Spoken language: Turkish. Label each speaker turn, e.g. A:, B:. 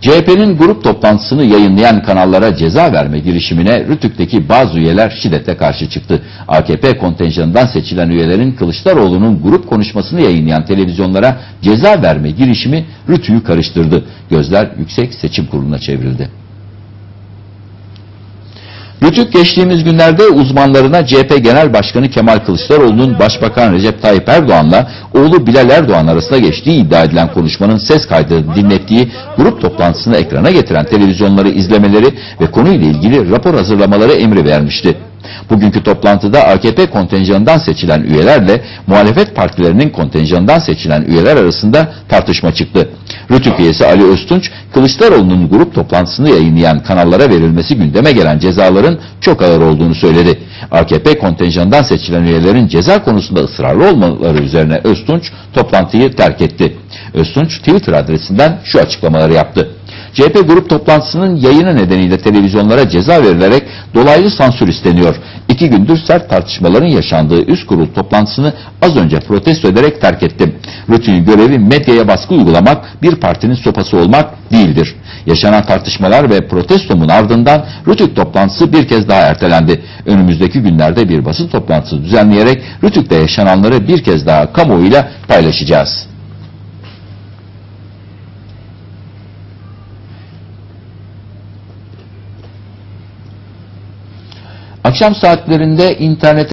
A: CHP'nin grup toplantısını yayınlayan kanallara ceza verme girişimine Rütük'teki bazı üyeler şiddete karşı çıktı. AKP kontenjanından seçilen üyelerin Kılıçdaroğlu'nun grup konuşmasını yayınlayan televizyonlara ceza verme girişimi Rütük'ü karıştırdı. Gözler Yüksek Seçim Kurulu'na çevrildi. Rütük geçtiğimiz günlerde uzmanlarına CHP Genel Başkanı Kemal Kılıçdaroğlu'nun Başbakan Recep Tayyip Erdoğan'la oğlu Bilal Erdoğan arasında geçtiği iddia edilen konuşmanın ses kaydını dinlettiği grup toplantısını ekrana getiren televizyonları izlemeleri ve konuyla ilgili rapor hazırlamaları emri vermişti. Bugünkü toplantıda AKP kontenjanından seçilen üyelerle muhalefet partilerinin kontenjanından seçilen üyeler arasında tartışma çıktı. Rütük üyesi Ali Öztunç, Kılıçdaroğlu'nun grup toplantısını yayınlayan kanallara verilmesi gündeme gelen cezaların çok ağır olduğunu söyledi. AKP kontenjanından seçilen üyelerin ceza konusunda ısrarlı olmaları üzerine Öztunç toplantıyı terk etti. Öztunç Twitter adresinden şu açıklamaları yaptı. CHP grup toplantısının yayını nedeniyle televizyonlara ceza verilerek dolaylı sansür isteniyor. İki gündür sert tartışmaların yaşandığı üst kurul toplantısını az önce protesto ederek terk ettim. Rütü'nün görevi medyaya baskı uygulamak, bir partinin sopası olmak değildir. Yaşanan tartışmalar ve protestomun ardından Rütük toplantısı bir kez daha ertelendi. Önümüzdeki günlerde bir basın toplantısı düzenleyerek Rütük'te yaşananları bir kez daha kamuoyuyla paylaşacağız. Akşam saatlerinde internet